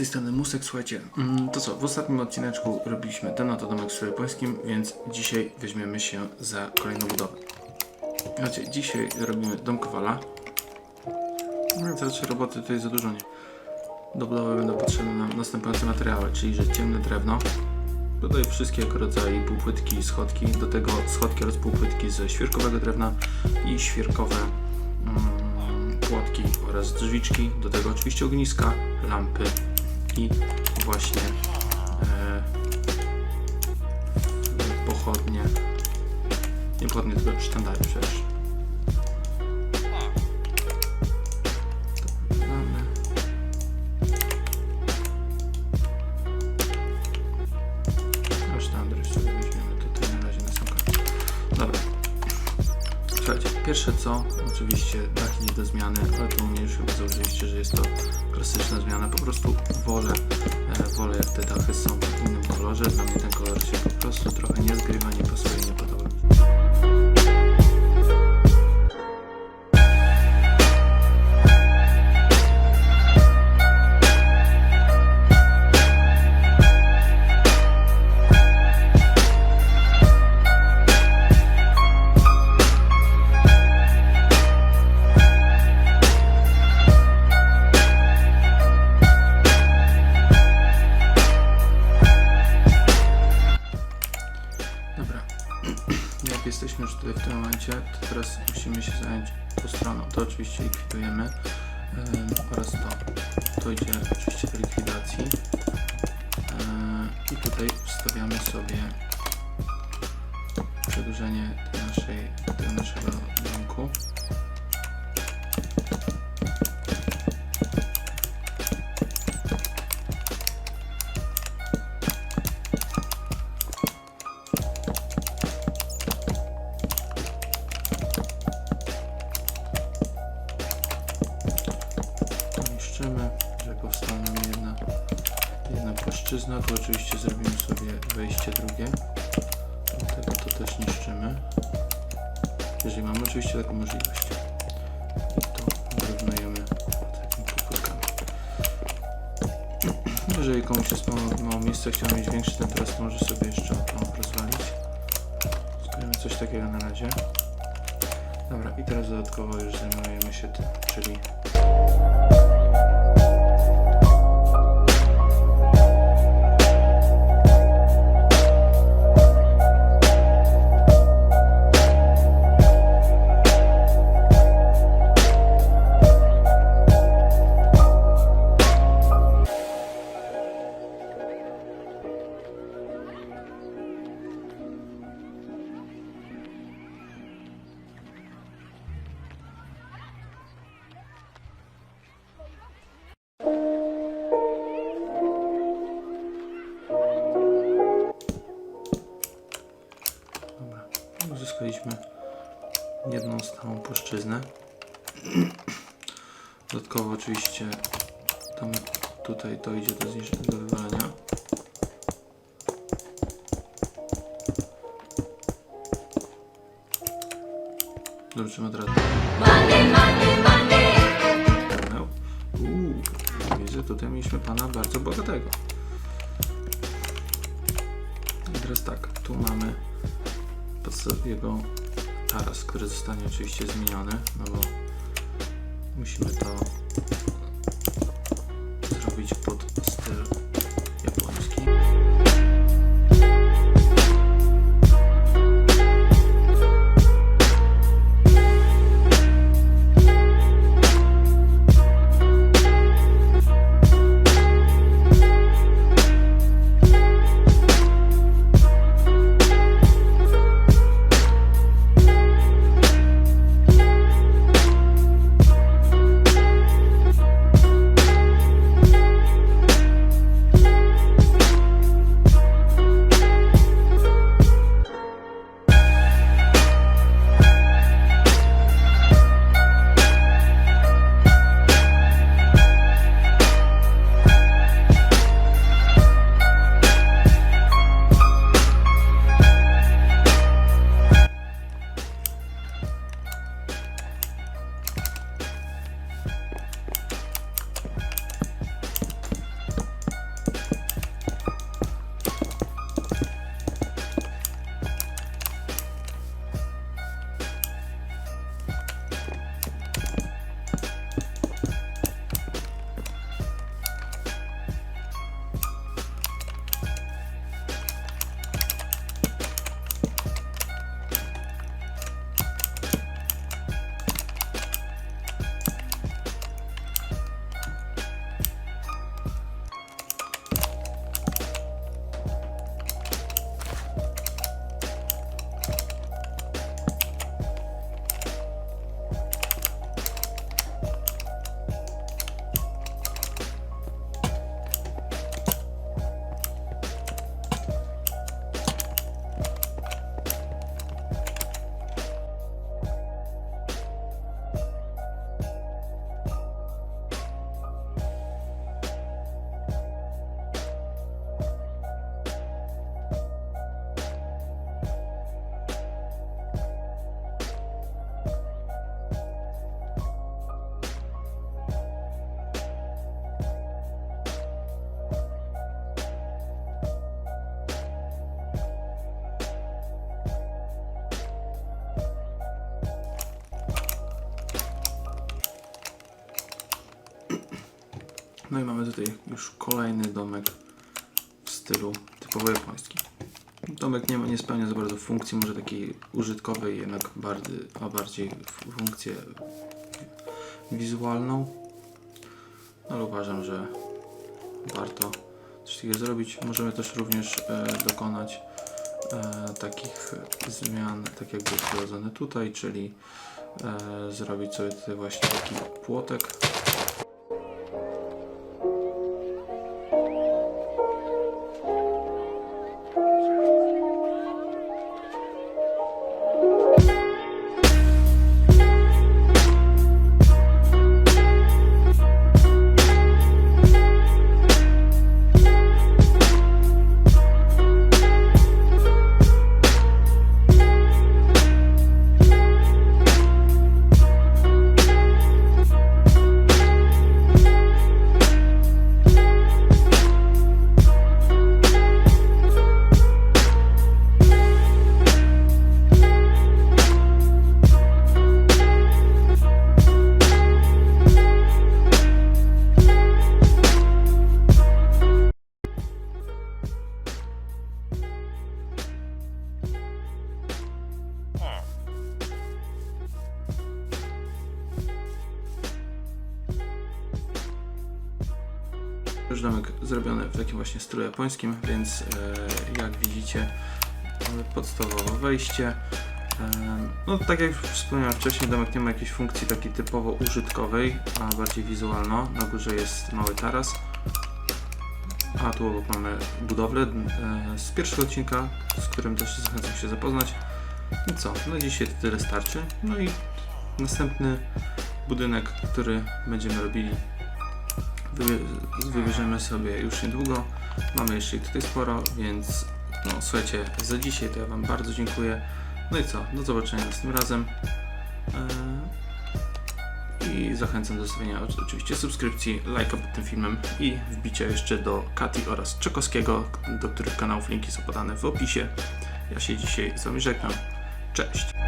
tej strony Musek, słuchajcie, mm, to co, w ostatnim odcineczku robiliśmy ten oto domek w stylu japońskim, więc dzisiaj weźmiemy się za kolejną budowę. Słuchajcie, dzisiaj robimy dom Kowala. No raczej roboty tutaj za dużo nie. Do budowy będą potrzebne nam następujące materiały, czyli że ciemne drewno, Tutaj wszystkiego rodzaju półpłytki, schodki, do tego schodki oraz półpłytki ze świerkowego drewna i świerkowe mm, płotki oraz drzwiczki, do tego oczywiście ogniska, lampy i właśnie e, pochodnie, nie pochodnie, tylko sztandary przecież. Pierwsze co, oczywiście dach nie do zmiany, ale tu mnie już chyba zauważyliście, że jest to klasyczna zmiana. Po prostu wolę, e, wolę jak te dachy są w innym kolorze. Dla mnie ten kolor się po prostu trochę nie zgrywa, nie pasuje, nie podoba. W tym momencie, to teraz musimy się zająć tą stroną. To oczywiście likwidujemy em, oraz to. To idzie oczywiście do likwidacji. E, I tutaj wstawiamy sobie przedłużenie naszej, naszego domku. Płaszczyzna. Tu oczywiście zrobimy sobie wejście drugie. Dlatego to też niszczymy. Jeżeli mamy oczywiście taką możliwość. I to wyrównujemy takimi półkółkami. Jeżeli komuś jest mało, mało miejsca, chciał mieć większy ten teraz, to może sobie jeszcze to rozwalić. Zrobimy coś takiego na razie. Dobra, i teraz dodatkowo już zajmujemy się tym, czyli uzyskaliśmy jedną stałą płaszczyznę. Dodatkowo oczywiście tam tutaj to idzie do, do wywalenia. Zobaczymy od razu. Uuu, widzę, tutaj mieliśmy pana bardzo bogatego. I teraz tak, tu mamy jego taras, który zostanie oczywiście zmieniony, no bo musimy to zrobić pod No i mamy tutaj już kolejny domek w stylu typowo japońskim. Domek nie, ma, nie spełnia za bardzo funkcji, może takiej użytkowej, jednak bardziej, a bardziej funkcję wizualną. Ale uważam, że warto coś takiego zrobić. Możemy też również e, dokonać e, takich zmian, tak jakby wprowadzone tutaj, czyli e, zrobić sobie tutaj właśnie taki płotek. Już domek zrobiony w takim właśnie stylu japońskim, więc e, jak widzicie mamy podstawowe wejście. E, no tak jak wspomniałem wcześniej, domek nie ma jakiejś funkcji takiej typowo użytkowej, a bardziej wizualno. Na górze jest mały taras, a tu obok mamy budowlę e, z pierwszego odcinka, z którym też zachęcam się zapoznać. I co? No dzisiaj to tyle starczy. No i następny budynek, który będziemy robili wybierzemy sobie już niedługo. Mamy jeszcze ich tutaj sporo, więc no słuchajcie, za dzisiaj to ja Wam bardzo dziękuję. No i co? Do zobaczenia następnym razem. Eee, I zachęcam do zostawienia oczy- oczywiście subskrypcji, lajka pod tym filmem i wbicia jeszcze do Kati oraz Czekowskiego, do których kanałów linki są podane w opisie. Ja się dzisiaj z Wami żegnam. Cześć!